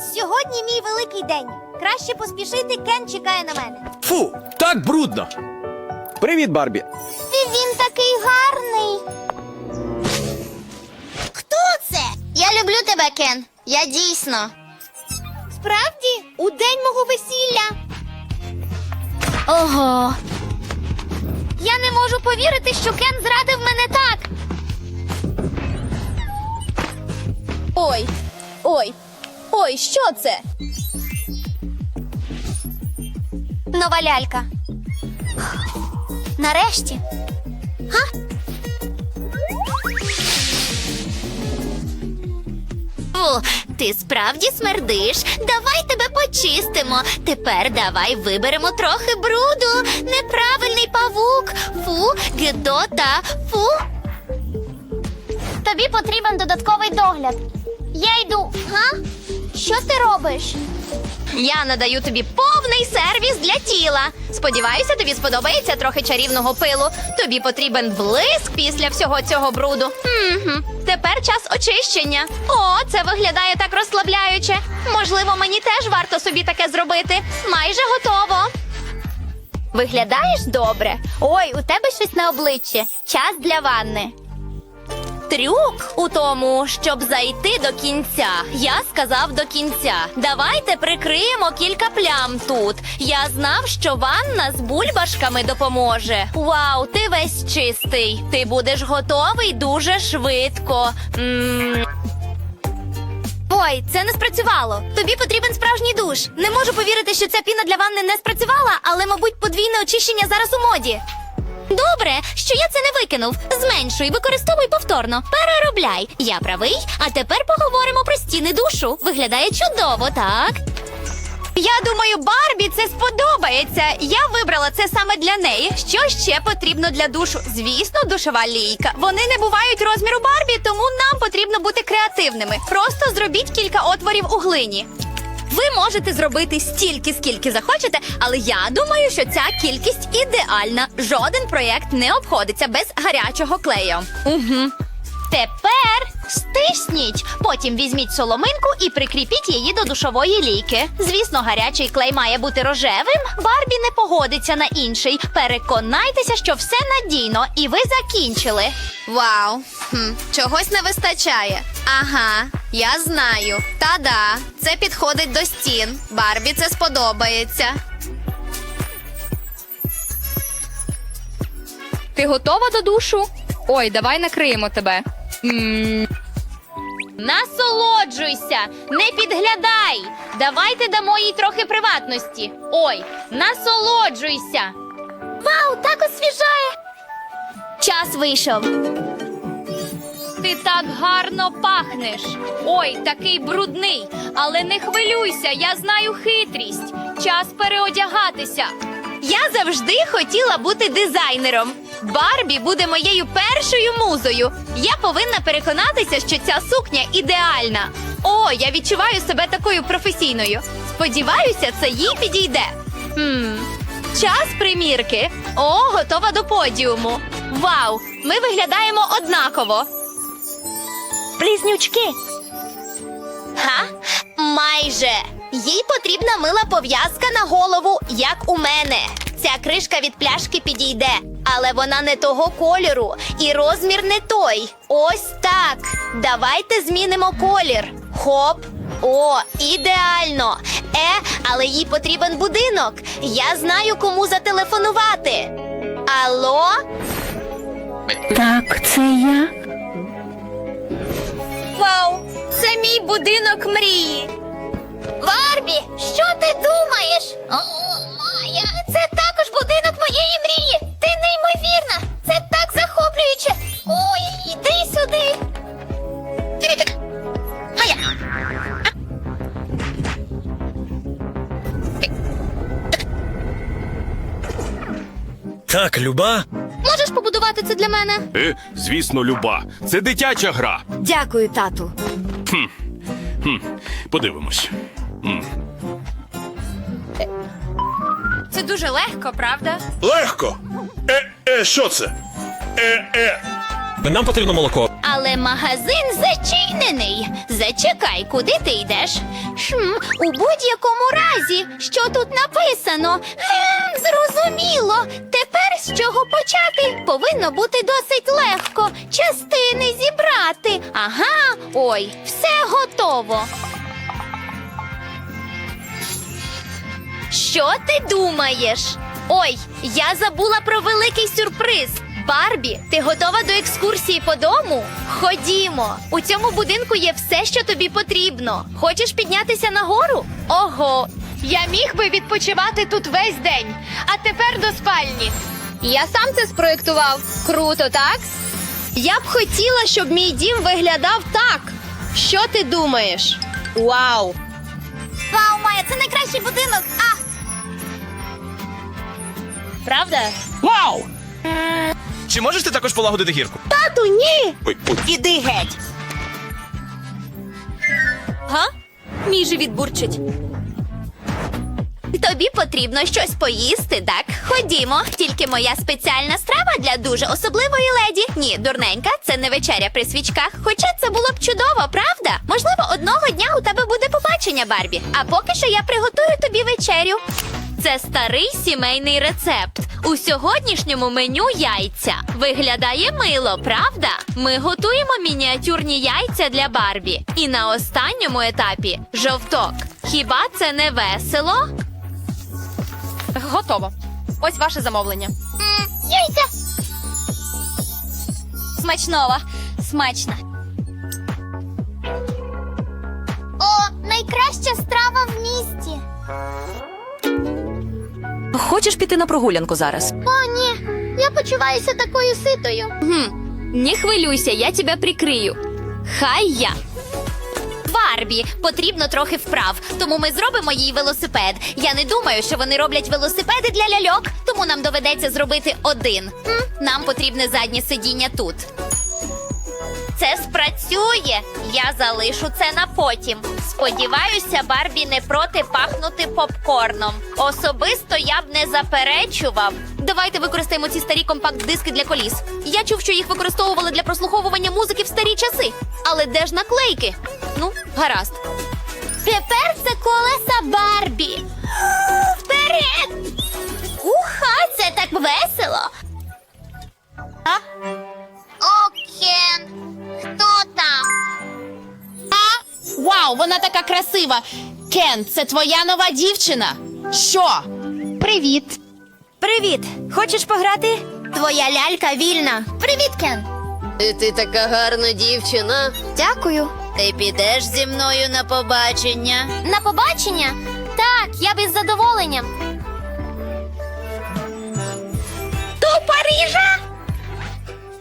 Сьогодні мій великий день. Краще поспішити, Кен чекає на мене. Фу, так брудно. Привіт, Барбі. Ти Він такий гарний. Хто це? Я люблю тебе, Кен. Я дійсно. Справді, у день мого весілля. Ого. Я не можу повірити, що Кен зрадив мене так. Ой, ой, ой, що це? Нова лялька. Нарешті. Фу, ти справді смердиш. Давай тебе почистимо. Тепер давай виберемо трохи бруду. Неправильний павук. Фу, гидота. Фу. Тобі потрібен додатковий догляд. Я йду. Га? Що ти робиш? Я надаю тобі повний сервіс для тіла. Сподіваюся, тобі сподобається трохи чарівного пилу. Тобі потрібен блиск після всього цього бруду. Угу. Тепер час очищення. О, це виглядає так розслабляюче. Можливо, мені теж варто собі таке зробити. Майже готово. Виглядаєш добре. Ой, у тебе щось на обличчі. Час для ванни. Трюк у тому, щоб зайти до кінця. Я сказав до кінця. Давайте прикриємо кілька плям тут. Я знав, що ванна з бульбашками допоможе. Вау, ти весь чистий. Ти будеш готовий дуже швидко. Ой, це не спрацювало. Тобі потрібен справжній душ. Не можу повірити, що ця піна для ванни не спрацювала, але, мабуть, подвійне очищення зараз у моді. Добре, що я це не викинув. Зменшуй, використовуй повторно. Переробляй. Я правий. А тепер поговоримо про стіни душу. Виглядає чудово, так? Я думаю, Барбі це сподобається. Я вибрала це саме для неї. Що ще потрібно для душу? Звісно, душова лійка. Вони не бувають розміру Барбі, тому нам потрібно бути креативними. Просто зробіть кілька отворів у глині. Ви можете зробити стільки, скільки захочете, але я думаю, що ця кількість ідеальна. Жоден проєкт не обходиться без гарячого клею. Угу. Тепер стисніть. Потім візьміть соломинку і прикріпіть її до душової лійки. Звісно, гарячий клей має бути рожевим. Барбі не погодиться на інший. Переконайтеся, що все надійно, і ви закінчили. Вау, хм, чогось не вистачає. Ага, я знаю. Та-да, це підходить до стін. Барбі це сподобається. Ти готова до душу? Ой, давай накриємо тебе. Насолоджуйся, не підглядай. Давайте дамо їй трохи приватності. Ой, насолоджуйся. Вау, так освіжає! Час вийшов. Ти так гарно пахнеш. Ой, такий брудний. Але не хвилюйся, я знаю хитрість. Час переодягатися. Я завжди хотіла бути дизайнером. Барбі буде моєю першою музою. Я повинна переконатися, що ця сукня ідеальна. О, я відчуваю себе такою професійною. Сподіваюся, це їй підійде. Хм, час примірки. О, готова до подіуму. Вау! Ми виглядаємо однаково. Близнючки. Га? Майже. Їй потрібна мила пов'язка на голову, як у мене. Ця кришка від пляшки підійде, але вона не того кольору і розмір не той. Ось так. Давайте змінимо колір. Хоп. О, ідеально. Е, але їй потрібен будинок. Я знаю, кому зателефонувати. Алло? Так, це я. Вау! Це мій будинок мрії. Барбі, що ти думаєш? О, це також будинок моєї мрії. Ти неймовірна. Це так захоплююче. Ой, іди сюди. Так, люба. Можеш побудувати це для мене? Е, звісно, люба. Це дитяча гра. Дякую, тату. Подивимось. Це дуже легко, правда? Легко. Е, е, що це? Е, е. Нам потрібно молоко. але магазин зачинений. Зачекай, куди ти йдеш? Шм, у будь-якому разі, що тут написано? Ем, зрозуміло. Тепер з чого почати? Повинно бути досить легко. Частини зібрати. Ага, ой, все готово. Що ти думаєш? Ой, я забула про великий сюрприз. Барбі, ти готова до екскурсії по дому? Ходімо. У цьому будинку є все, що тобі потрібно. Хочеш піднятися нагору? Ого, Я міг би відпочивати тут весь день, а тепер до спальні. Я сам це спроєктував. Круто, так? Я б хотіла, щоб мій дім виглядав так. Що ти думаєш? Вау! Вау, Майя, це найкращий будинок! А! Правда? Вау! Чи можеш ти також полагодити гірку? Тату, ні! Ой, ой. Іди геть! Га? Мій живіт бурчить. Тобі потрібно щось поїсти, так? Ходімо. Тільки моя спеціальна страва для дуже особливої леді. Ні, дурненька, це не вечеря при свічках. Хоча це було б чудово, правда? Можливо, одного дня у тебе буде побачення, Барбі. А поки що я приготую тобі вечерю. Це старий сімейний рецепт. У сьогоднішньому меню яйця. Виглядає мило, правда? Ми готуємо мініатюрні яйця для Барбі. І на останньому етапі жовток. Хіба це не весело? Готово. Ось ваше замовлення. Яйця. Смачного. Смачно. Хочеш піти на прогулянку зараз? О, ні. Я почуваюся такою ситою. Хм. Не хвилюйся, я тебе прикрию. Хай я. Барбі, потрібно трохи вправ, тому ми зробимо їй велосипед. Я не думаю, що вони роблять велосипеди для ляльок, тому нам доведеться зробити один. Нам потрібне заднє сидіння тут. Це спрацює. Я залишу це на потім. Сподіваюся, Барбі не проти пахнути попкорном. Особисто я б не заперечував. Давайте використаємо ці старі компакт-диски для коліс. Я чув, що їх використовували для прослуховування музики в старі часи. Але де ж наклейки? Ну, гаразд. Тепер це колеса Барбі. Вперед! Уха, це так весело. А? Вау, вона така красива. Кен, це твоя нова дівчина. Що? Привіт. Привіт. Хочеш пограти? Твоя лялька вільна. Привіт, Кен. Ти така гарна дівчина. Дякую. Ти підеш зі мною на побачення. На побачення? Так, я б із задоволенням. До Парижа?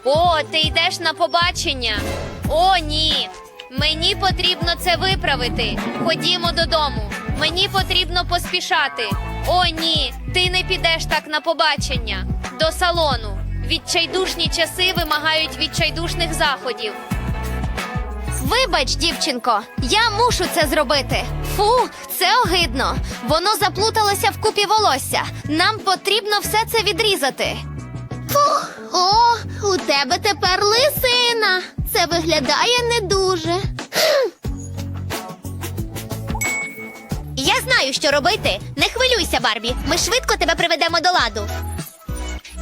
О, ти йдеш на побачення. О, ні. Мені потрібно це виправити. Ходімо додому. Мені потрібно поспішати. О, ні, ти не підеш так на побачення. До салону. Відчайдушні часи вимагають відчайдушних заходів. Вибач, дівчинко, я мушу це зробити. Фу, це огидно. Воно заплуталося в купі волосся. Нам потрібно все це відрізати. Фух, о, у тебе тепер лисина. Це виглядає не дуже. Я знаю, що робити. Не хвилюйся, Барбі. Ми швидко тебе приведемо до ладу.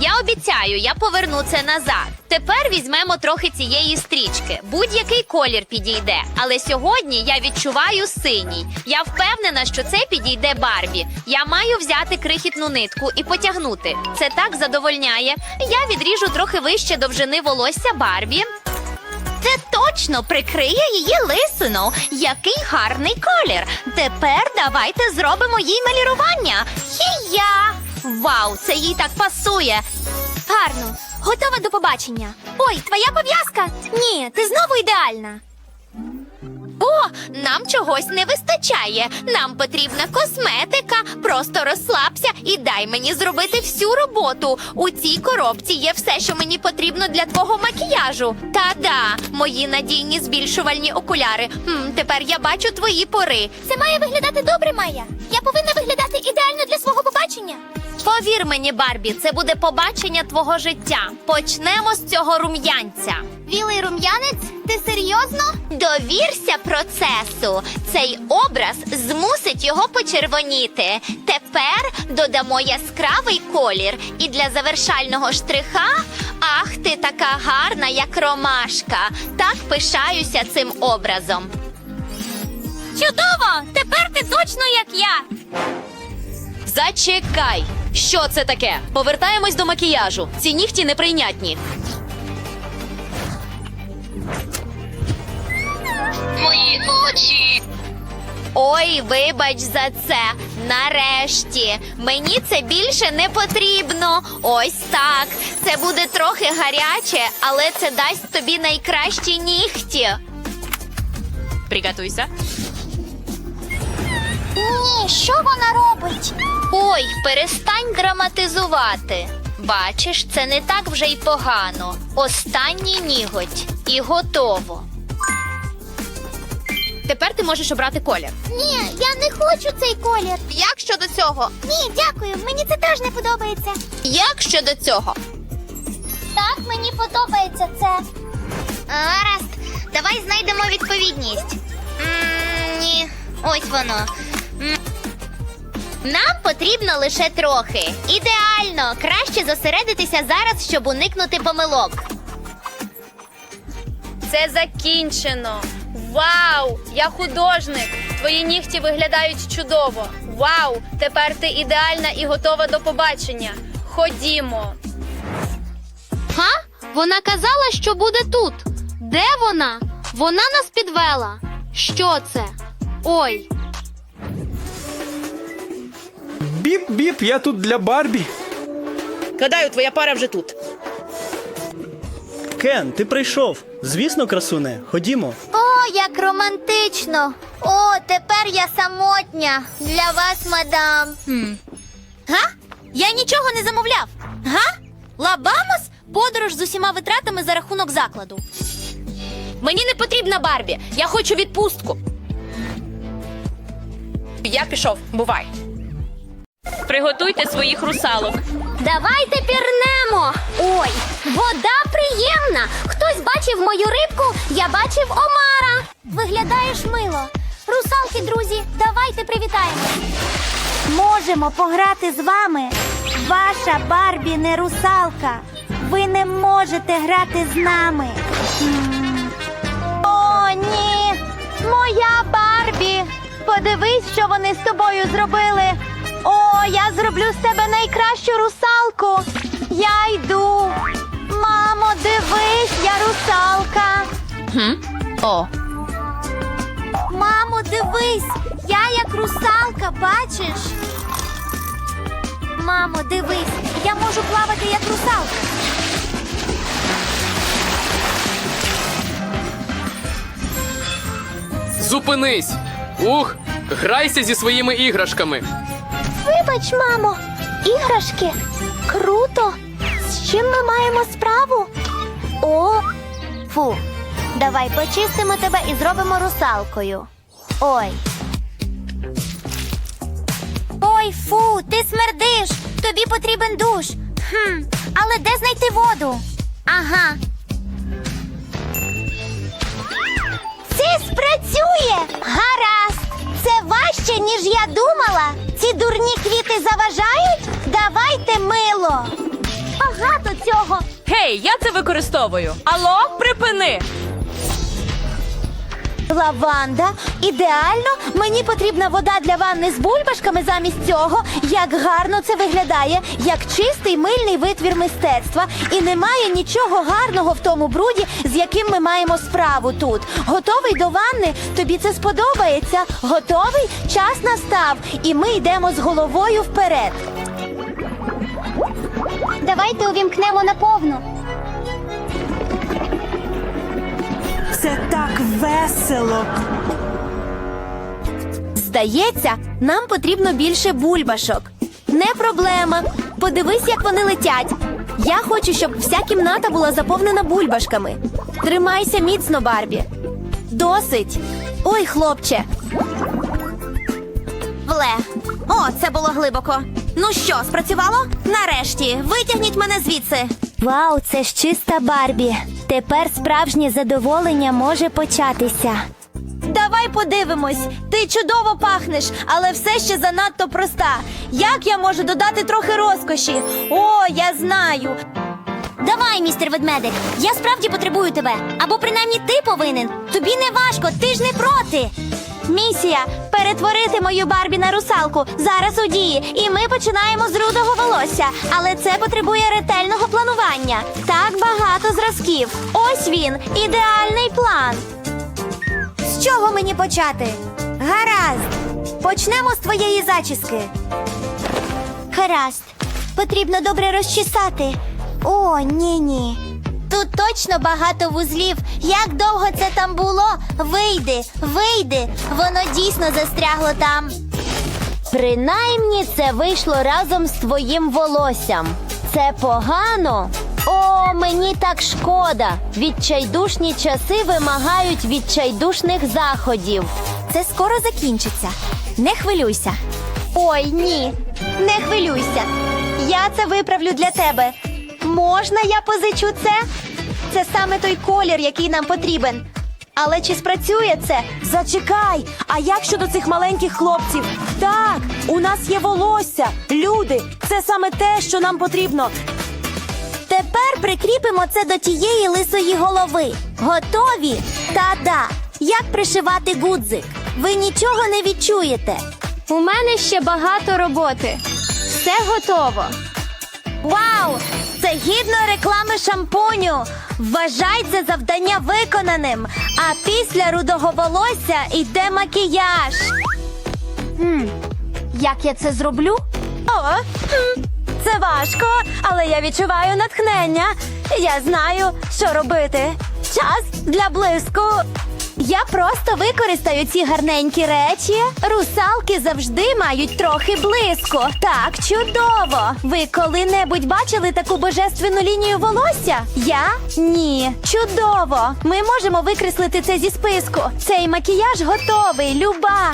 Я обіцяю, я поверну це назад. Тепер візьмемо трохи цієї стрічки. Будь-який колір підійде. Але сьогодні я відчуваю синій. Я впевнена, що це підійде Барбі. Я маю взяти крихітну нитку і потягнути. Це так задовольняє. Я відріжу трохи вище довжини волосся Барбі. Це точно прикриє її лисину. Який гарний колір. Тепер давайте зробимо їй малірування. Хі-я! Вау, це їй так пасує. Гарно. Готова до побачення. Ой, твоя пов'язка? Ні, ти знову ідеальна. Нам чогось не вистачає. Нам потрібна косметика. Просто розслабся і дай мені зробити всю роботу. У цій коробці є все, що мені потрібно для твого макіяжу. Та-да, мої надійні збільшувальні окуляри. М, тепер я бачу твої пори. Це має виглядати добре, Майя. Я повинна виглядати ідеально для свого побачення. Повір мені, Барбі, це буде побачення твого життя. Почнемо з цього рум'янця. Білий рум'янець? Ти серйозно? Довірся процесу. Цей образ змусить його почервоніти. Тепер додамо яскравий колір. І для завершального штриха. Ах, ти така гарна, як ромашка. Так пишаюся цим образом. Чудово! Тепер ти точно як я. Зачекай! Що це таке? Повертаємось до макіяжу. Ці нігті неприйнятні. Ой, вибач за це. Нарешті. Мені це більше не потрібно. Ось так. Це буде трохи гаряче, але це дасть тобі найкращі нігті. Приготуйся. Ой, перестань драматизувати. Бачиш, це не так вже й погано. Останній ніготь і готово. Тепер ти можеш обрати колір. Ні, я не хочу цей колір. Як щодо цього? Ні, дякую, мені це теж не подобається. Як щодо цього? Так, мені подобається це. Гаразд, давай знайдемо відповідність. М, Ні, ось воно. М. Нам потрібно лише трохи. Ідеально! Краще зосередитися зараз, щоб уникнути помилок. Це закінчено. Вау! Я художник. Твої нігті виглядають чудово. Вау! Тепер ти ідеальна і готова до побачення. Ходімо. Га? Вона казала, що буде тут. Де вона? Вона нас підвела. Що це? Ой. Біп-біп, я тут для Барбі. Гадаю, твоя пара вже тут. Кен, ти прийшов. Звісно, красуне, ходімо. О, як романтично. О, тепер я самотня. Для вас, мадам. Га? Я нічого не замовляв. Га? Лабамас? Подорож з усіма витратами за рахунок закладу. Мені не потрібна Барбі. Я хочу відпустку. Я пішов, бувай. Приготуйте своїх русалок. Давайте пірнемо. Ой, вода приємна. Хтось бачив мою рибку, я бачив омара. Виглядаєш мило. Русалки, друзі, давайте привітаємо. Можемо пограти з вами. Ваша Барбі не русалка. Ви не можете грати з нами. О, ні. Моя Барбі. Подивись, що вони з тобою зробили. Зроблю з тебе найкращу русалку. Я йду. Мамо, дивись, я русалка. О, Мамо, дивись, я як русалка, бачиш? Мамо, дивись, я можу плавати як русалка. Зупинись! Ух, грайся зі своїми іграшками. Вибач, мамо, іграшки. Круто. З чим ми маємо справу? О, фу. Давай почистимо тебе і зробимо русалкою. Ой. Ой, фу, ти смердиш. Тобі потрібен душ. Хм, але де знайти воду? Ага. Це спрацює! Гаразд! Це важче, ніж я думала. Ці дурні квіти заважають? Давайте мило. Багато цього. гей, я це використовую. Алло, припини! Лаванда, ідеально. Мені потрібна вода для ванни з бульбашками замість цього. Як гарно це виглядає, як чистий мильний витвір мистецтва. І немає нічого гарного в тому бруді, з яким ми маємо справу тут. Готовий до ванни? Тобі це сподобається? Готовий? Час настав, і ми йдемо з головою вперед. Давайте увімкнемо наповну. Це так весело. Здається, нам потрібно більше бульбашок. Не проблема. Подивись, як вони летять. Я хочу, щоб вся кімната була заповнена бульбашками. Тримайся міцно, Барбі. Досить. Ой, хлопче. Оле. О, це було глибоко. Ну що, спрацювало? Нарешті, витягніть мене звідси. Вау, це ж чиста Барбі. Тепер справжнє задоволення може початися. Давай подивимось. Ти чудово пахнеш, але все ще занадто проста. Як я можу додати трохи розкоші? О, я знаю. Давай, містер ведмедик. Я справді потребую тебе. Або принаймні ти повинен. Тобі не важко, ти ж не проти. Місія перетворити мою Барбі на русалку зараз у дії, і ми починаємо з рудого волосся. Але це потребує ретельного планування. Так багато зразків. Ось він, ідеальний план. З чого мені почати? Гаразд. Почнемо з твоєї зачіски. Гаразд. Потрібно добре розчесати. О, ні, ні. Тут точно багато вузлів. Як довго це там було? Вийди, вийди. Воно дійсно застрягло там. Принаймні це вийшло разом з твоїм волоссям. Це погано. О, мені так шкода. Відчайдушні часи вимагають відчайдушних заходів. Це скоро закінчиться. Не хвилюйся. Ой, ні, не хвилюйся. Я це виправлю для тебе. Можна я позичу це? Це саме той колір, який нам потрібен. Але чи спрацює це? Зачекай! А як щодо цих маленьких хлопців? Так, у нас є волосся, люди. Це саме те, що нам потрібно. Тепер прикріпимо це до тієї лисої голови. Готові? Та-да! Як пришивати гудзик? Ви нічого не відчуєте. У мене ще багато роботи. Все готово. Вау! Це гідно реклами шампуню. Вважай це завдання виконаним. А після рудого волосся йде макіяж. Як я це зроблю? О, хм, це важко, але я відчуваю натхнення. Я знаю, що робити. Час для блиску. Я просто використаю ці гарненькі речі. Русалки завжди мають трохи блиску. Так, чудово. Ви коли-небудь бачили таку божественну лінію волосся? Я ні. Чудово. Ми можемо викреслити це зі списку. Цей макіяж готовий, люба.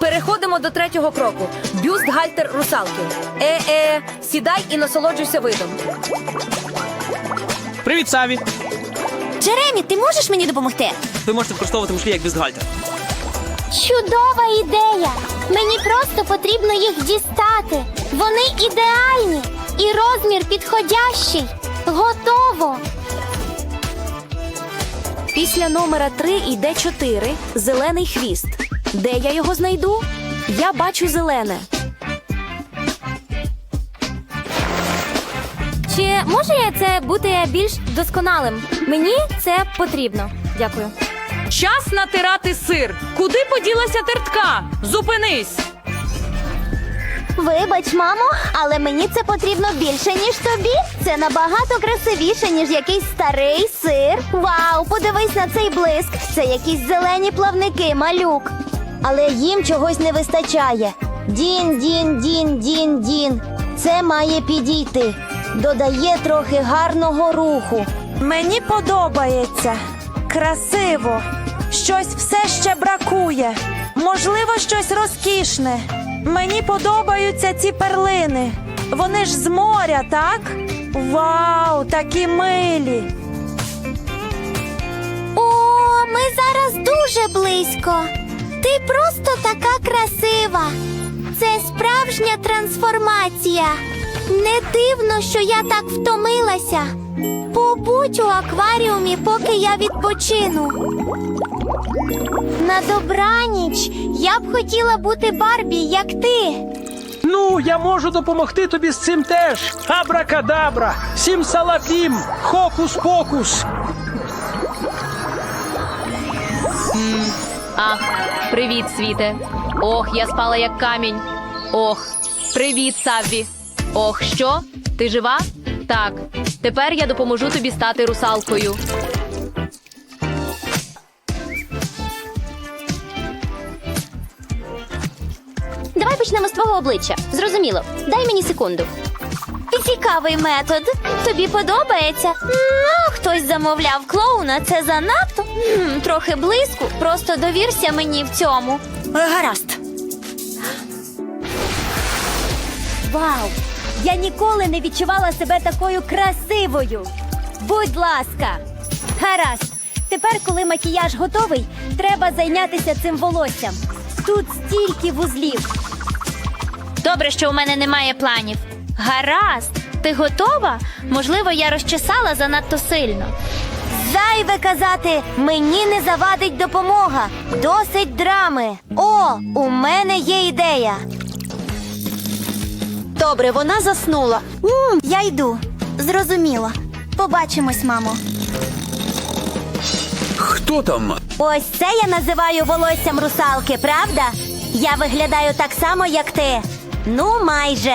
Переходимо до третього кроку. Бюстгальтер русалки. Е-е, сідай і насолоджуйся видом. Привіт, Саві! Джеремі, ти можеш мені допомогти? Ви можете використовувати мушлі як бюстгальтер. Чудова ідея! Мені просто потрібно їх дістати. Вони ідеальні і розмір підходящий. Готово. Після номера 3 йде 4 зелений хвіст. Де я його знайду? Я бачу зелене. Чи може я це бути більш досконалим? Мені це потрібно. Дякую. Час натирати сир. Куди поділася тертка? Зупинись! Вибач, мамо, але мені це потрібно більше, ніж тобі. Це набагато красивіше, ніж якийсь старий сир. Вау, подивись на цей блиск. Це якісь зелені плавники, малюк. Але їм чогось не вистачає. Дін, дін, дін, дін, дін. Це має підійти. Додає трохи гарного руху. Мені подобається. Красиво. Щось все ще бракує. Можливо, щось розкішне. Мені подобаються ці перлини. Вони ж з моря, так? Вау, такі милі. О, ми зараз дуже близько. Ти просто така красива. Це справжня трансформація. Не дивно, що я так втомилася. Побудь у акваріумі, поки я відпочину. На добраніч я б хотіла бути Барбі, як ти. Ну, я можу допомогти тобі з цим теж. Абракадабра, сімсалапім, хокус-покус. Ах, привіт, світе. Ох, я спала як камінь. Ох, привіт, Савві. Ох, що? Ти жива? Так. Тепер я допоможу тобі стати русалкою. Давай почнемо з твого обличчя. Зрозуміло. Дай мені секунду. Цікавий метод. Тобі подобається? Ну, хтось замовляв клоуна. Це занадто. Трохи близько. Просто довірся мені в цьому. Гаразд. Вау! Я ніколи не відчувала себе такою красивою. Будь ласка. Гаразд. Тепер, коли макіяж готовий, треба зайнятися цим волоссям. Тут стільки вузлів. Добре, що у мене немає планів. Гаразд, ти готова? Можливо, я розчесала занадто сильно. Зайве казати, мені не завадить допомога. Досить драми. О, у мене є ідея. Добре, вона заснула. м я йду. Зрозуміло. Побачимось, мамо. Хто там? Ось це я називаю волоссям русалки, правда? Я виглядаю так само, як ти. Ну, майже.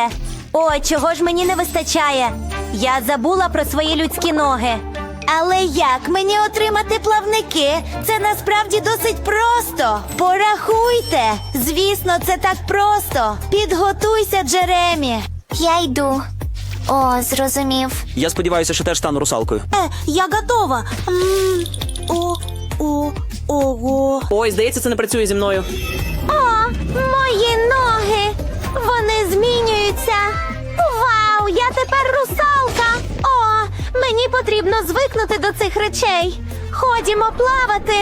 О, чого ж мені не вистачає? Я забула про свої людські ноги. Але як мені отримати плавники? Це насправді досить просто. Порахуйте. Звісно, це так просто. Підготуйся, Джеремі. Я йду. О, зрозумів. Я сподіваюся, що теж стану русалкою. Е, я готова. М, О, о, ого. Ой, здається, це не працює зі мною. О, мої ноги! Вони змінюються. Мені потрібно звикнути до цих речей. Ходімо плавати.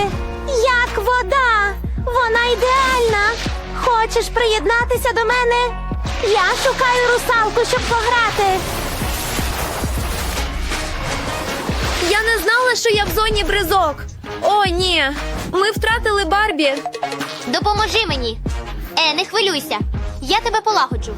Як вода. Вона ідеальна. Хочеш приєднатися до мене? Я шукаю русалку, щоб пограти. Я не знала, що я в зоні бризок. О, ні. Ми втратили Барбі. Допоможи мені. Е, не хвилюйся. Я тебе полагоджу.